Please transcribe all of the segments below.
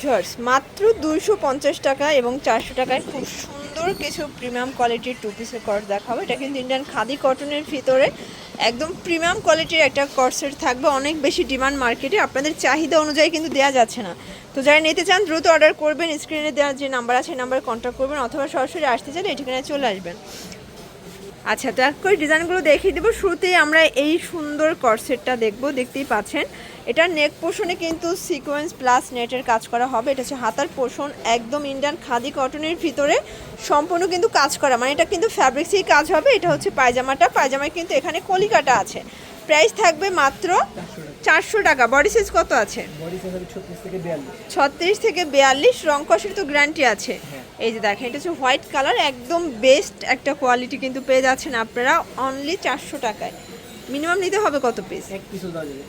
Shorts মাত্র দুইশো পঞ্চাশ টাকা এবং চারশো টাকায় খুব সুন্দর কিছু প্রিমিয়াম কোয়ালিটির টু পিসের কট দেখাবো। এটা কিন্তু ইন্ডিয়ান খাদি কটনের ভিতরে একদম প্রিমিয়াম কোয়ালিটির একটা কটসেট থাকবে। অনেক বেশি ডিমান্ড মার্কেটে আপনাদের চাহিদা অনুযায়ী কিন্তু দেওয়া যাচ্ছে না। তো যারা নিতে চান, দ্রুত অর্ডার করবেন। স্ক্রিনে দেওয়ার যে নাম্বার আছে নাম্বারে কন্ট্যাক্ট করবেন অথবা সরাসরি আসতে চাইলে এই ঠিকানায় চলে আসবেন। আচ্ছা তো এক করে ডিজাইনগুলো দেখিয়ে দেবো। শুরুতেই আমরা এই সুন্দর কর্সেটটা দেখব। দেখতেই পাচ্ছেন। এটার নেক পোষণে কিন্তু সিকোয়েন্স প্লাস নেটের কাজ করা হবে। এটা হচ্ছে হাতার পোষণ একদম ইন্ডিয়ান খাদি কটনের ভিতরে সম্পূর্ণ কিন্তু কাজ করা। মানে এটা কিন্তু ফ্যাব্রিক্সেই কাজ হবে এটা হচ্ছে পায়জামাটা। পায়জামায় কিন্তু এখানে কলিকাটা আছে। প্রাইস থাকবে মাত্র চারশো টাকা। বডি সাইজ কত আছে? ছত্রিশ থেকে বিয়াল্লিশ। রং কষের তো গ্যারান্টি আছে। হ্যাঁ। এই যে দেখেন এটা হচ্ছে হোয়াইট কালার একদম বেস্ট একটা কোয়ালিটি কিন্তু পেয়ে যাচ্ছেন আপনারা। অনলি চারশো টাকায়। মিনিমাম নিতে হবে কত পিস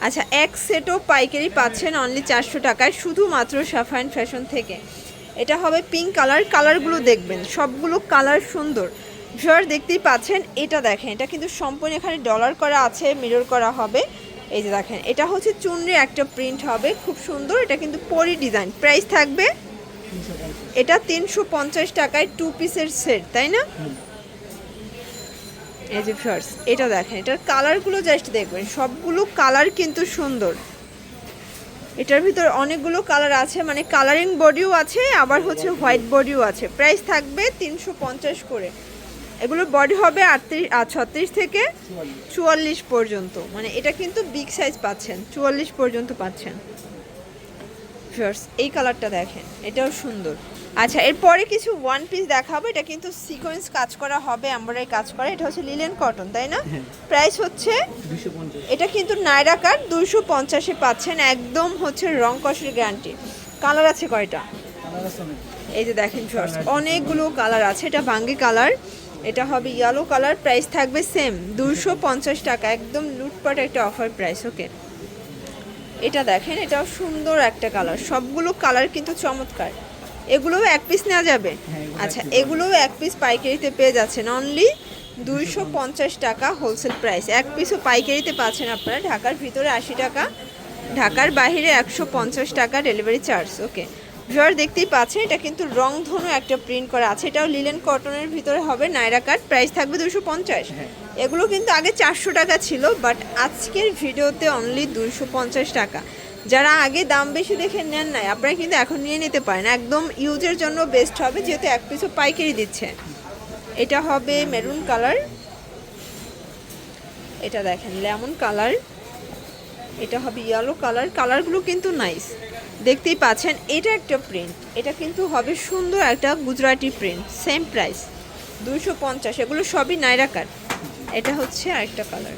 আচ্ছা এক সেটও পাইকারি পাচ্ছেন অনলি চারশো টাকায় শুধুমাত্র সাফাইন ফ্যাশন থেকে। এটা হবে পিঙ্ক কালার কালারগুলো দেখবেন সবগুলো কালার সুন্দর। ভিউয়ার দেখতেই পাচ্ছেন এটা দেখেন এটা কিন্তু সম্পূর্ণ এখানে ডলার করা আছে মিরর করা হবে। এই যে দেখেন এটা হচ্ছে চুনরি একটা প্রিন্ট হবে খুব সুন্দর। এটা কিন্তু পরি ডিজাইন প্রাইস থাকবে এটা তিনশো পঞ্চাশ টাকায় টু পিসের সেট তাই না। এই যে ফার্স এটা দেখেন, এটার কালারগুলো জাস্ট দেখবেন, সবগুলো কালার কিন্তু সুন্দর। এটার ভিতর অনেকগুলো কালার আছে মানে কালারিং বডিও আছে, আবার হচ্ছে হোয়াইট বডিও আছে। প্রাইস থাকবে তিনশো পঞ্চাশ করে। এগুলোর বডি হবে আটত্রিশ ছত্রিশ থেকে চুয়াল্লিশ পর্যন্ত। মানে এটা কিন্তু বিগ সাইজ পাচ্ছেন, চুয়াল্লিশ পর্যন্ত পাচ্ছেন। Viewers, এই কালারটা দেখেন এটাও সুন্দর। আচ্ছা এরপরে কিছু ওয়ান পিস দেখাবো এটা কিন্তু সিকোয়েন্স কাজ করা হবে আমরাই কাজ করা এটা হচ্ছে লিলেন কটন তাই না? হ্যাঁ। প্রাইস হচ্ছে এটা কিন্তু নাইরা কাট দুশো পঞ্চাশে পাচ্ছেন একদম হচ্ছে রং কষের গ্যারান্টি কালার আছে কয়টা? এই যে দেখেন শর্টস অনেকগুলো কালার আছে এটা বাঙ্গি কালার এটা হবে ইয়েলো কালার প্রাইস থাকবে সেম দুশো পঞ্চাশ টাকা একদম লুটপাট একটা অফার প্রাইস ওকে এটা দেখেন এটাও সুন্দর একটা কালার সবগুলো কালার কিন্তু চমৎকার। এগুলোও এক পিস নেওয়া যাবে? হ্যাঁ, এগুলো এক আচ্ছা এগুলোও এক পিস পাইকারিতে পেয়ে যাচ্ছেন। অনলি দুইশো পঞ্চাশ টাকা হোলসেল প্রাইস এক পিসও পাইকারিতে পাচ্ছেন আপনারা। ঢাকার ভিতরে আশি টাকা ঢাকার বাহিরে একশো পঞ্চাশ টাকা ডেলিভারি চার্জ ওকে ভিওর দেখতেই পাচ্ছেন এটা কিন্তু রংধনু একটা প্রিন্ট করা আছে। এটাও লিলেন কটনের ভিতরে হবে নাইরা কাট প্রাইস থাকবে দুশো পঞ্চাশ। হ্যাঁ। এগুলো কিন্তু আগে চারশো টাকা ছিল বাট আজকের ভিডিওতে অনলি দুশো পঞ্চাশ টাকা। যারা আগে দাম বেশি দেখে নেন নাই আপনারা কিন্তু এখন নিয়ে নিতে পারেন। একদম ইউজের জন্য বেস্ট হবে যেহেতু এক পিসও পাইকারি দিচ্ছে। এটা হবে মেরুন কালার এটা দেখেন লেমন কালার এটা হবে ইয়েলো কালার কালারগুলো কিন্তু নাইস দেখতেই পাচ্ছেন এটা একটা প্রিন্ট এটা কিন্তু হবে সুন্দর একটা গুজরাটি প্রিন্ট সেম প্রাইস দুশো পঞ্চাশ এগুলো সবই নাইরা কাট এটা হচ্ছে আরেকটা কালার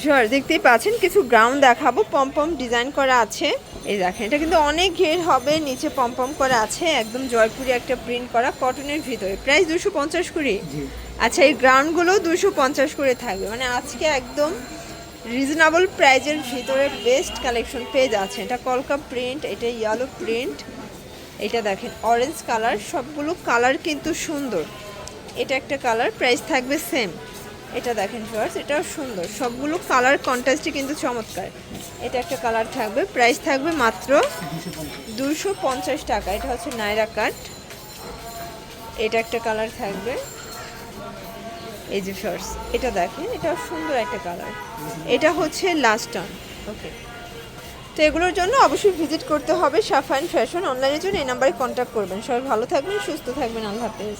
শিওর দেখতেই পাচ্ছেন কিছু গ্রাউন্ড দেখাবো পম্পম ডিজাইন করা আছে। এই দেখেন এটা কিন্তু অনেক ঘের হবে নিচে পম্পম করা আছে একদম জয়পুরি একটা প্রিন্ট করা কটনের ভিতরে। প্রাইস দুশো পঞ্চাশ করে? আচ্ছা এই গ্রাউন্ডগুলো দুশো পঞ্চাশ করে থাকবে মানে আজকে একদম রিজনেবল প্রাইজের ভিতরে বেস্ট কালেকশন পেয়ে যাচ্ছে এটা কলকা প্রিন্ট এটা ইয়েলো প্রিন্ট এটা দেখেন অরেঞ্জ কালার সবগুলো কালার কিন্তু সুন্দর। এটা একটা কালার প্রাইস থাকবে সেম এটা দেখেন ফার্স এটাও সুন্দর। সবগুলো কালার কন্ট্রাস্টই কিন্তু চমৎকার। এটা একটা কালার থাকবে প্রাইস থাকবে মাত্র দুশো টাকা। এটা হচ্ছে নাইরা কাট এটা একটা কালার থাকবে। এই যে শর্টস এটা দেখেন, এটা সুন্দর একটা কালার এটা হচ্ছে লাস্ট টার্ন ওকে তো এগুলোর জন্য অবশ্যই ভিজিট করতে হবে সাফাইন ফ্যাশন অনলাইনের জন্য এই নাম্বারে কন্ট্যাক্ট করবেন। সবাই ভালো থাকবেন, সুস্থ থাকবেন, আল্লাহ হাফেজ।